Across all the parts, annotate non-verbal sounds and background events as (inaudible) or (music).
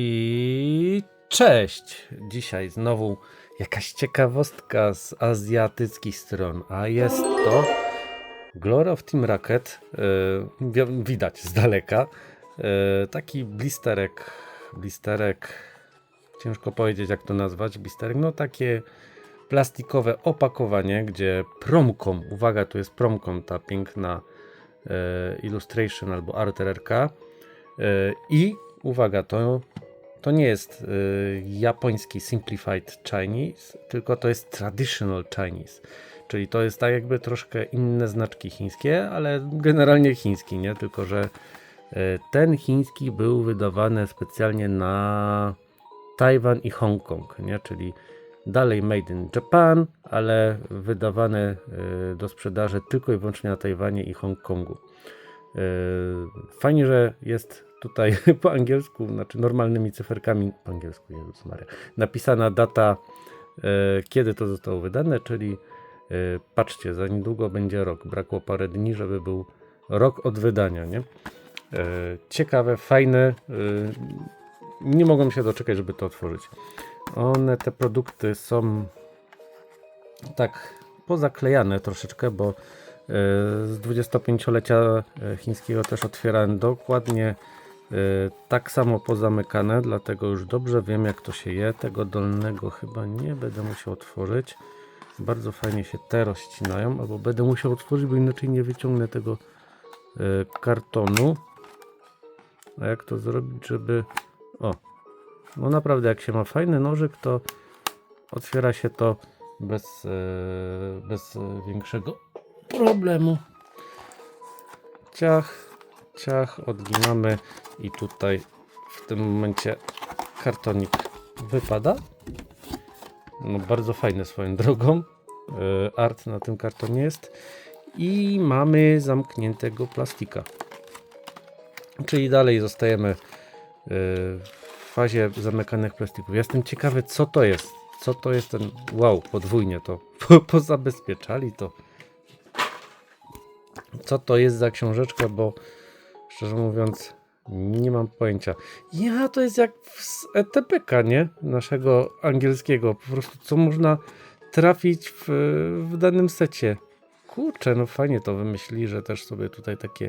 I cześć! Dzisiaj znowu jakaś ciekawostka z azjatyckich stron, a jest to Glory of Team Rocket. Yy, wi- widać z daleka. Yy, taki blisterek, blisterek, ciężko powiedzieć jak to nazwać, blisterek, no takie plastikowe opakowanie, gdzie promką, uwaga, tu jest promką ta piękna yy, illustration albo artererka. Yy, I uwaga, to, to nie jest y, japoński Simplified Chinese, tylko to jest Traditional Chinese. Czyli to jest tak jakby troszkę inne znaczki chińskie, ale generalnie chiński, nie? Tylko, że y, ten chiński był wydawany specjalnie na Tajwan i Hongkong, nie? Czyli dalej made in Japan, ale wydawane y, do sprzedaży tylko i wyłącznie na Tajwanie i Hongkongu. Yy, Fajnie, że jest tutaj (laughs) po angielsku, znaczy normalnymi cyferkami, po angielsku, Jezus Maria, napisana data, yy, kiedy to zostało wydane, czyli yy, patrzcie, za niedługo będzie rok. Brakło parę dni, żeby był rok od wydania, nie? Ciekawe, fajne. Nie mogłem się doczekać, żeby to otworzyć. One, te produkty są tak pozaklejane troszeczkę, bo E, z 25-lecia e, chińskiego też otwierałem dokładnie e, tak samo pozamykane, dlatego już dobrze wiem jak to się je. Tego dolnego chyba nie będę musiał otworzyć. Bardzo fajnie się te rozcinają, albo będę musiał otworzyć, bo inaczej nie wyciągnę tego e, kartonu. A jak to zrobić, żeby... O, no naprawdę jak się ma fajny nożyk, to otwiera się to bez, bez większego problemu. Ciach, ciach, odginamy i tutaj w tym momencie kartonik wypada. No bardzo fajny swoją drogą. E, Art na tym kartonie jest. I mamy zamkniętego plastika. Czyli dalej zostajemy e, w fazie zamykanych plastików. Ja Jestem ciekawy, co to jest. Co to jest ten. Wow, podwójnie to (laughs) po- pozabezpieczali to co to jest za książeczka, bo szczerze mówiąc nie mam pojęcia. Ja, to jest jak z ETPK, nie? Naszego angielskiego. Po prostu co można trafić w, w danym secie. Kurczę, no fajnie to wymyślili, że też sobie tutaj takie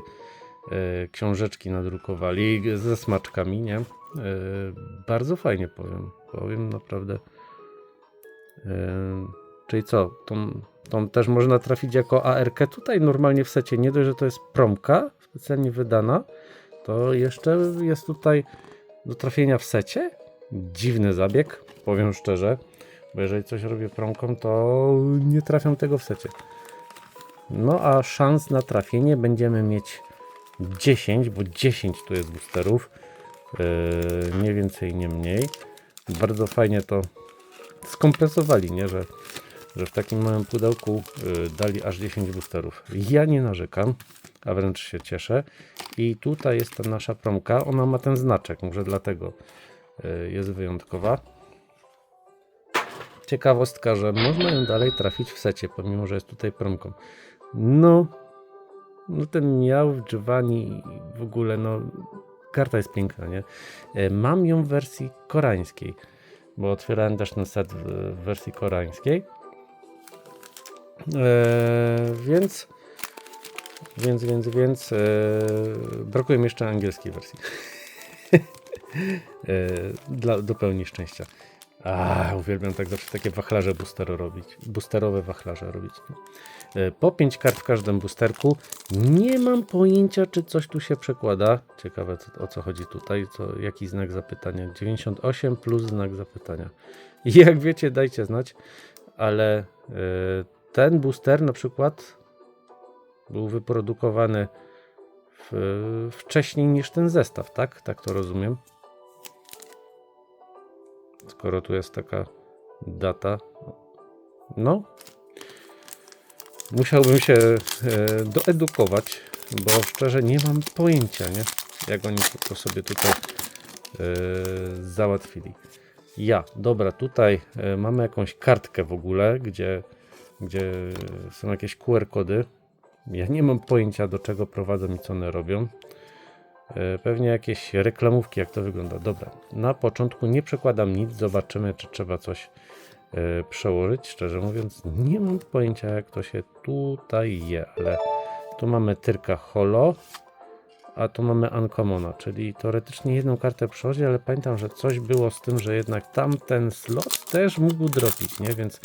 e, książeczki nadrukowali ze smaczkami, nie? E, bardzo fajnie powiem. Powiem naprawdę. E, czyli co? Tą, tą też można trafić jako ARK. Tutaj normalnie w secie nie dość, że to jest promka specjalnie wydana, to jeszcze jest tutaj do trafienia w secie. Dziwny zabieg, powiem szczerze, bo jeżeli coś robię promką, to nie trafiam tego w secie. No a szans na trafienie będziemy mieć 10, bo 10 tu jest boosterów. Yy, nie więcej, nie mniej. Bardzo fajnie to skompensowali, nie? Że że w takim małym pudełku y, dali aż 10 boosterów. Ja nie narzekam, a wręcz się cieszę. I tutaj jest ta nasza promka. Ona ma ten znaczek, może dlatego y, jest wyjątkowa. Ciekawostka, że można ją dalej trafić w secie, pomimo że jest tutaj promką. No, no ten miał Giovanni w ogóle, no karta jest piękna, nie? Y, Mam ją w wersji koreańskiej, bo otwierałem też ten set w, w wersji koreańskiej. Eee, więc, więc, więc, więc eee, brakuje mi jeszcze angielskiej wersji. eee, (laughs) dla, do pełni szczęścia. A, uwielbiam tak zawsze takie wachlarze boostero robić. Boosterowe wachlarze robić. E, Po 5 kart w każdym boosterku. Nie mam pojęcia, czy coś tu się przekłada. Ciekawe, co, o co chodzi tutaj. Co, jaki znak zapytania? 98 plus znak zapytania. I (laughs) jak wiecie, dajcie znać, ale e, ten booster na przykład był wyprodukowany w, wcześniej niż ten zestaw, tak? Tak to rozumiem. Skoro tu jest taka data. No. Musiałbym się e, doedukować, bo szczerze nie mam pojęcia, nie? Jak oni to sobie tutaj e, załatwili. Ja, dobra, tutaj e, mamy jakąś kartkę w ogóle, gdzie, gdzie są jakieś QR kody. Ja nie mam pojęcia do czego prowadzą i co one robią. E, Pewnie jakieś reklamówki, jak to wygląda. Dobra, na początku nie przekładam nic, zobaczymy, czy trzeba coś e, przełożyć. Szczerze mówiąc, nie mam pojęcia, jak to się tutaj je, ale tu mamy Tyrka Holo, a tu mamy Uncommona, czyli teoretycznie jedną kartę przechodzi, ale pamiętam, że coś było z tym, że jednak tamten slot też mógł dropić, nie? Więc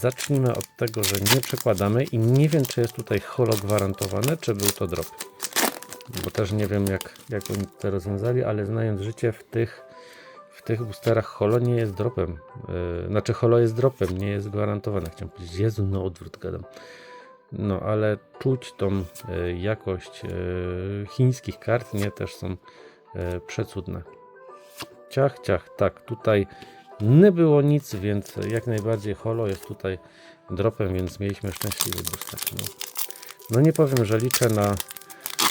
zacznijmy od tego, że nie przekładamy i nie wiem, czy jest tutaj holo gwarantowane, czy był to drop. Bo też nie wiem, jak, jak oni to rozwiązali, ale znając życie w tych, w tych boosterach holo nie jest dropem. Yy, znaczy holo jest dropem, nie jest gwarantowane. Chciałem powiedzieć, Jezu, no odwrót gadam. No, ale czuć tą y, jakość y, chińskich kart, nie, też są y, przecudne. Ciach, ciach, tak, tutaj nie było nic, więc jak najbardziej holo jest tutaj dropem, więc mieliśmy szczęśliwy booster. No, no nie powiem, że liczę na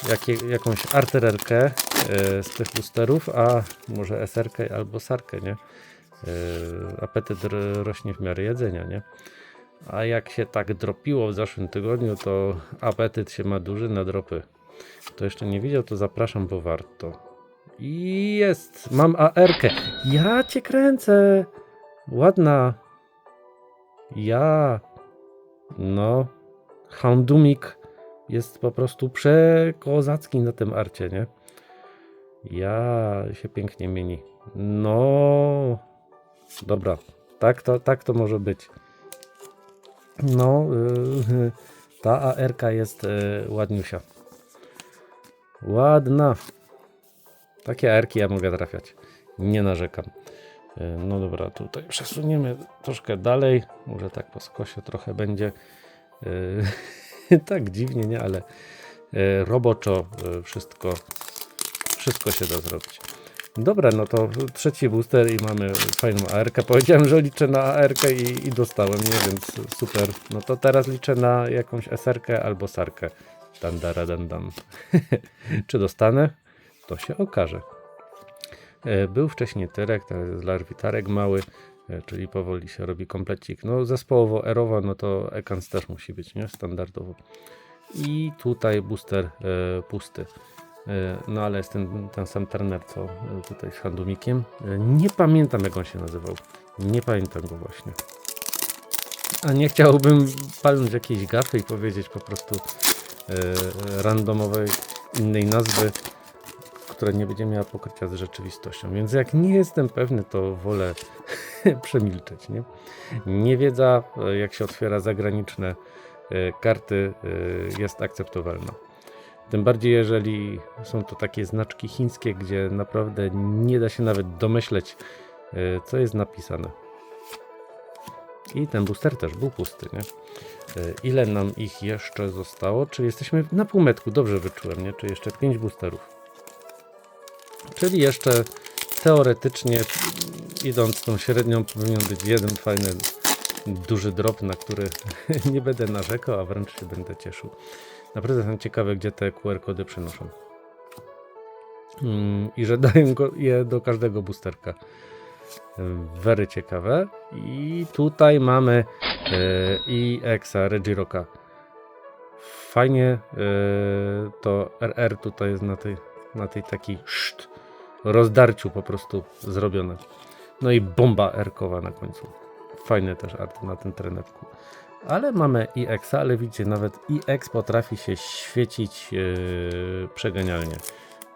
jakie, jakąś artyrerkę y, z tych boosterów, a może SR-kę albo sarkę, nie? Y, apetyt rośnie w miarę jedzenia, nie? A jak się tak dropiło w zeszłym tygodniu, to apetyt się ma duży na dropy. Kto jeszcze nie widział, to zapraszam, bo warto. Jest! Mam AR-kę. Ja cię kręcę! Ładna. Ja. No. Houndumik jest po prostu przekozacki na tym arcie, nie? Ja się pięknie mieni. No. Dobra. Tak to, tak to może być. No, yy, ta ARK jest yy, ładniusia. Ładna. Takie ARki ja mogę trafiać. Nie narzekam. Yy, no dobra, tutaj przesuniemy troszkę dalej. Może tak po skosie trochę będzie. Yy, (laughs) tak dziwnie, nie? Ale yy, roboczo wszystko, wszystko się da zrobić. Dobra, no to trzeci booster i mamy fajną ARkę. Powiedziałem, że liczę na ARkę i, i dostałem, nie? Więc super. No to teraz liczę na jakąś SR-kę albo sarkę. Dandara dandam. (laughs) Czy dostanę? To się okaże. E, Był wcześniej Tyrek, teraz jest Larwitarek mały, e, czyli powoli się robi komplecik. No zespołowo Erowa, no to Ekans też musi być, nie? Standardowo. I tutaj booster e, pusty. No ale jest ten, ten sam trener, co tutaj z Handumikiem. Nie pamiętam jak on się nazywał. Nie pamiętam go właśnie. A nie chciałbym palnąć jakiejś gafy i powiedzieć po prostu randomowej innej nazwy, która nie będzie miała pokrycia z rzeczywistością. Więc jak nie jestem pewny, to wolę (laughs) przemilczeć. Nie? Niewiedza, e, jak się otwiera zagraniczne e, karty, e, jest akceptowalna. Tym bardziej, jeżeli są to takie znaczki chińskie, gdzie naprawdę nie da się nawet domyśleć, co jest napisane. I ten booster też był pusty, nie? Ile nam ich jeszcze zostało? Czy jesteśmy na półmetku? Dobrze wyczułem, nie? Czy jeszcze 5 boosterów? Czyli jeszcze teoretycznie, idąc tą średnią, powinien być jeden fajny, duży drop, na który (laughs) nie będę narzekał, a wręcz się będę cieszył. Naprawdę jestem ciekawy, gdzie te QR-kody przenoszą. Mm, I że dają je do każdego boosterka. Very ciekawe. I tutaj mamy e, i Exa, Regiroka. Fajnie e, to RR tutaj jest na tej, na tej takiej szt, rozdarciu po prostu zrobione. No i bomba R-kowa na końcu. Fajny też art na tym trenerku. Ale mamy EX, ale widzicie, nawet EX potrafi się świecić yy, przeganialnie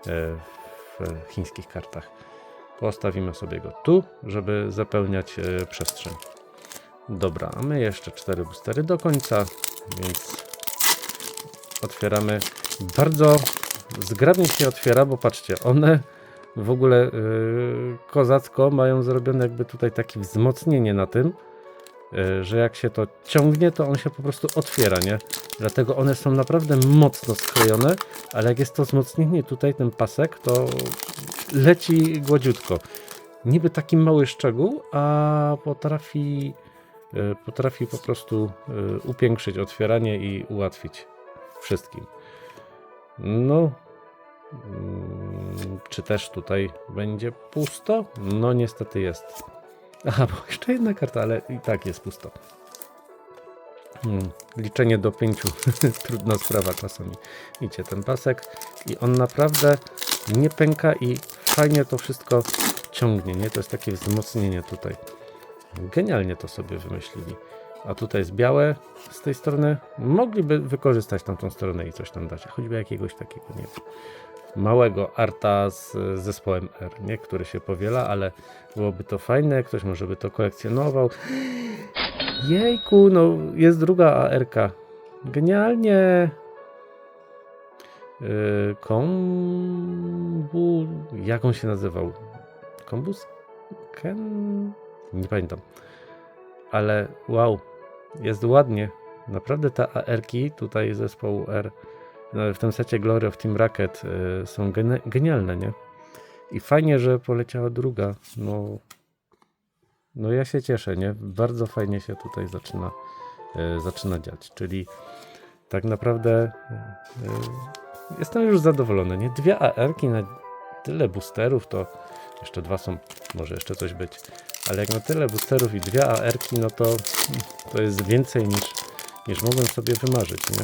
yy, w chińskich kartach. Postawimy sobie go tu, żeby zapełniać yy, przestrzeń. Dobra, a my jeszcze cztery boostery do końca, więc otwieramy. Bardzo zgrabnie się otwiera, bo patrzcie, one w ogóle yy, kozacko mają zrobione jakby tutaj takie wzmocnienie na tym, y, że jak się to ciągnie, to on się po prostu otwiera, nie? Dlatego one są naprawdę mocno sklejone, ale jak jest to wzmocnienie tutaj, ten pasek, to leci gładziutko. Niby taki mały szczegół, a potrafi, y, potrafi po prostu y, upiększyć otwieranie i ułatwić wszystkim. No, Czy też tutaj będzie pusto? No niestety jest. (laughs) Aha, bo jeszcze jedna karta, ale i tak jest pusto. Hmm, liczenie do pięciu. (laughs) Trudna sprawa czasami. Widzicie ten pasek i on naprawdę nie pęka i fajnie to wszystko ciągnie, nie? To jest takie wzmocnienie tutaj. Genialnie to sobie wymyślili. A tutaj jest białe z tej strony. Mogliby wykorzystać tamtą stronę i coś tam dać. Choćby jakiegoś takiego, nie wiem, małego arta z zespołem R, nie? Który się powiela, ale byłoby to fajne. Ktoś może by to kolekcjonował. Jejku, no jest druga ARK. Genialnie. Yy, kombu... Jak on się nazywał? Kombus? Ken? Nie pamiętam. Ale wow, jest ładnie. Naprawdę te ARki tutaj zespołu R no, w tym secie Glory of Team Rocket y, są genialne, nie? I fajnie, że poleciała druga. No, no ja się cieszę, nie? Bardzo fajnie się tutaj zaczyna, y, zaczyna dziać. Czyli tak naprawdę y, jestem już zadowolony, nie? Dwie AR-ki na tyle boosterów, to jeszcze dwa są, może jeszcze coś być. Ale jak na tyle boosterów i dwie AR-ki, no to, to jest więcej niż, niż mogłem sobie wymarzyć, nie?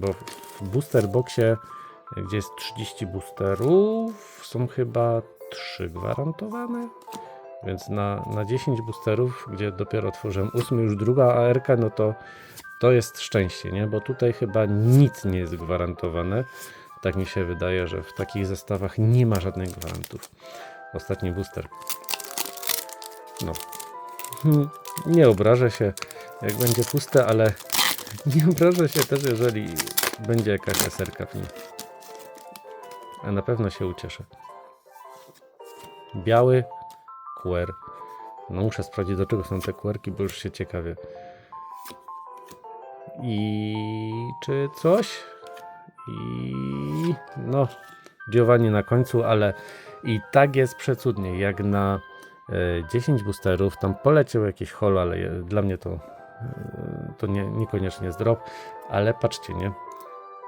Bo w booster boxie, gdzie jest 30 boosterów, są chyba 3 gwarantowane. Więc na, na 10 boosterów, gdzie dopiero otworzyłem 8, już druga ARK, no to to jest szczęście, nie? Bo tutaj chyba nic nie jest gwarantowane. Tak mi się wydaje, że w takich zestawach nie ma żadnych gwarantów. Ostatni booster. No. Hmm, Nie obrażę się, jak będzie puste, ale (laughs) nie obrażę się też, jeżeli będzie jakaś eserka w nim. A na pewno się ucieszę. Biały QR. No muszę sprawdzić, do czego są te QRki, bo już się ciekawie. I czy coś? I no, Giovanni na końcu, ale i tak jest przecudnie. Jak na e, 10 boosterów, tam poleciał jakiś holo, ale dla mnie to, e, to nie, niekoniecznie drop. Ale patrzcie, nie?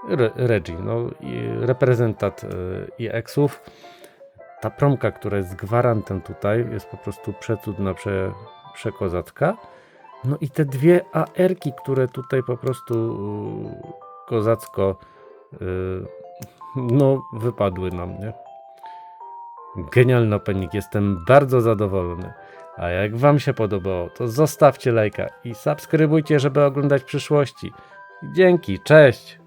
Re, Reggie, no reprezentant e, EX-ów. Ta promka, która jest gwarantem tutaj, jest po prostu przecudna, prze, przekozacka. No i te dwie AR-ki, które tutaj po prostu e, kozacko e, no wypadły na mnie. Genialny opening, jestem bardzo zadowolony. A jak Wam się podobało, to zostawcie lajka i subskrybujcie, żeby oglądać przyszłości. Dzięki, cześć!